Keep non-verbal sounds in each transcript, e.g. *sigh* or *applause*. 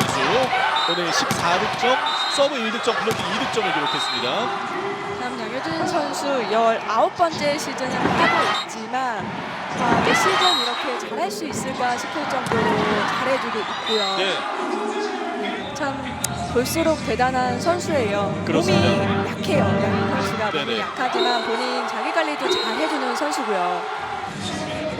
선수 오늘 14득점, 서브 1득점, 블로킹 2득점을 기록했습니다. 다음 양효진 선수 19번째 시즌을 하고 있지만 아, 매 시즌 이렇게 잘할 수 있을까 싶을 정도로 잘해주고 있고요. 네, 참 볼수록 대단한 선수예요. 그렇습니다. 몸이 약해요. 양효진 선수가 몸이 네네. 약하지만 본인 자기 관리도 잘 해주는 선수고요.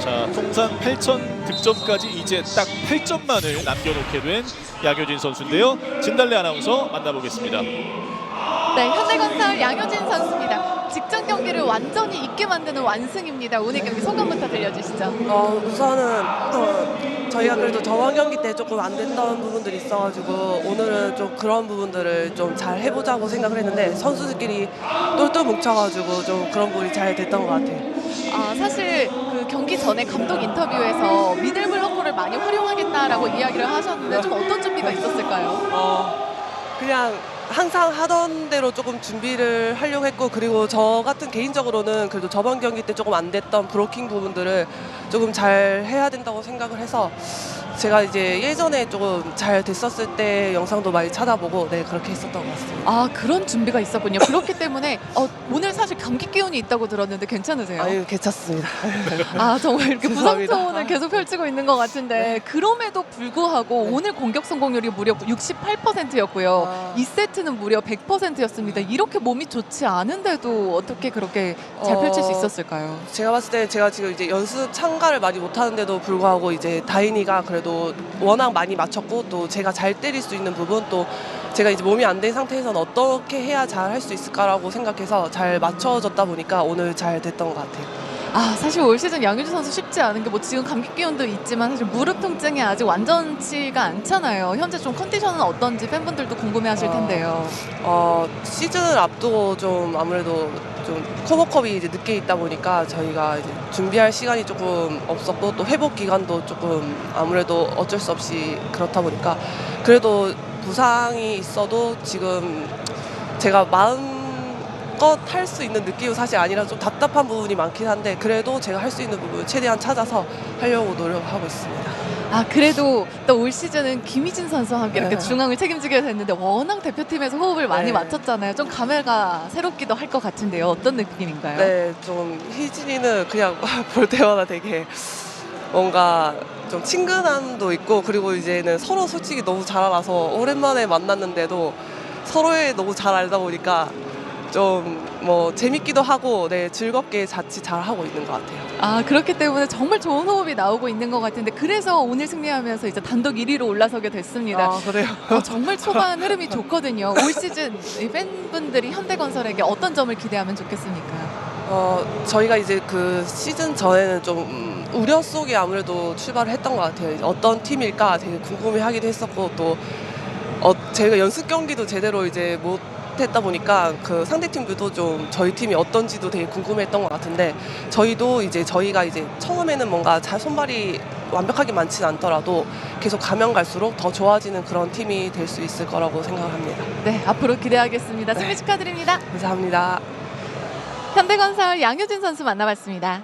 자 통산 8천 득점까지 이제 딱 8점만을 남겨놓게 된 양효진 선수인데요. 진달래 아나운서 만나보겠습니다. 네, 현대건설 양효진 선수입니다. 직전 경기를 완전히 잊게 만드는 완승입니다. 오늘 경기 소감부터 들려주시죠. 어, 우선은 어, 저희가 그래도 저번 경기 때 조금 안 됐던 부분들이 있어가지고 오늘은 좀 그런 부분들을 좀 잘 해보자고 생각을 했는데 선수들끼리 똘똘 뭉쳐가지고 좀 그런 부분이 잘 됐던 것 같아요. 아, 사실 그 경기 전에 감독 인터뷰에서 미들 블로커를 많이 활용하겠다라고 이야기를 하셨는데 좀 어떤 준비가 있었을까요? 어, 그냥 항상 하던 대로 조금 준비를 하려고 했고 그리고 저 같은 개인적으로는 그래도 저번 경기 때 조금 안 됐던 브로킹 부분들을 조금 잘 해야 된다고 생각을 해서 제가 이제 예전에 조금 잘 됐었을 때 영상도 많이 찾아보고 네 그렇게 했었던 것 같습니다. 아, 그런 준비가 있었군요. 그렇기 때문에 어, 오늘 사실 감기 기운이 있다고 들었는데 괜찮으세요? 아유 괜찮습니다. 아 정말 이렇게 *laughs* 죄송합니다. 부상투혼을 계속 펼치고 있는 것 같은데 그럼에도 불구하고 네. 오늘 공격 성공률이 무려 68%였고요. 아. 이 2세트는 무려 100%였습니다. 이렇게 몸이 좋지 않은데도 어떻게 그렇게 잘 어, 펼칠 수 있었을까요? 제가 봤을 때 제가 지금 이제 연습 참가를 많이 못 하는데도 불구하고 이제 다인이가 그래도 워낙 많이 맞췄고 또 제가 잘 때릴 수 있는 부분 또 제가 이제 몸이 안 된 상태에서는 어떻게 해야 잘 할 수 있을까라고 생각해서 잘 맞춰졌다 보니까 오늘 잘 됐던 것 같아요. 아 사실 올 시즌 양효진 선수 쉽지 않은 게 뭐 지금 감기 기운도 있지만 사실 무릎 통증이 아직 완전치가 않잖아요. 현재 좀 컨디션은 어떤지 팬분들도 궁금해하실 아. 텐데요. 어, 시즌을 앞두고 좀 아무래도 좀 커버컵이 이제 늦게 있다 보니까 저희가 이제 준비할 시간이 조금 없었고 또 회복 기간도 조금 아무래도 어쩔 수 없이 그렇다 보니까 그래도 부상이 있어도 지금 제가 마음 껏 할 수 있는 느낌은 사실 아니라 좀 답답한 부분이 많긴 한데 그래도 제가 할 수 있는 부분 최대한 찾아서 하려고 노력하고 있습니다. 아 그래도 또 올 시즌은 김희진 선수와 함께 이렇게 네. 중앙을 책임지게 됐는데 워낙 대표팀에서 호흡을 많이 네. 맞췄잖아요. 좀 감회가 새롭기도 할 것 같은데요. 어떤 느낌인가요? 네, 좀 희진이는 그냥 *laughs* 볼 때마다 되게 뭔가 좀 친근함도 있고 그리고 이제는 서로 솔직히 너무 잘 알아서 오랜만에 만났는데도 서로에 너무 잘 알다 보니까 좀 뭐 재밌기도 하고 네 즐겁게 자칫 잘 하고 있는 것 같아요. 아 그렇기 때문에 정말 좋은 호흡이 나오고 있는 것 같은데 그래서 오늘 승리하면서 이제 단독 1위로 올라서게 됐습니다. 아 그래요. 어, 정말 초반 흐름이 좋거든요. 올 시즌 이 팬분들이 현대건설에게 어떤 점을 기대하면 좋겠습니까? 어, 저희가 이제 그 시즌 전에는 좀 음, 우려 속에 아무래도 출발을 했던 것 같아요. 이제 어떤 팀일까 되게 궁금해 하기도 했었고 또 어, 제가 연습 경기도 제대로 이제 못 했다 보니까 그 상대 팀들도 좀 저희 팀이 어떤지도 되게 궁금했던 것 같은데 저희도 이제 저희가 이제 처음에는 뭔가 잘 손발이 완벽하게 많지는 않더라도 계속 가면 갈수록 더 좋아지는 그런 팀이 될 수 있을 거라고 생각합니다. 네 앞으로 기대하겠습니다. 승리 축하드립니다. 감사합니다. 현대건설 양효진 선수 만나봤습니다.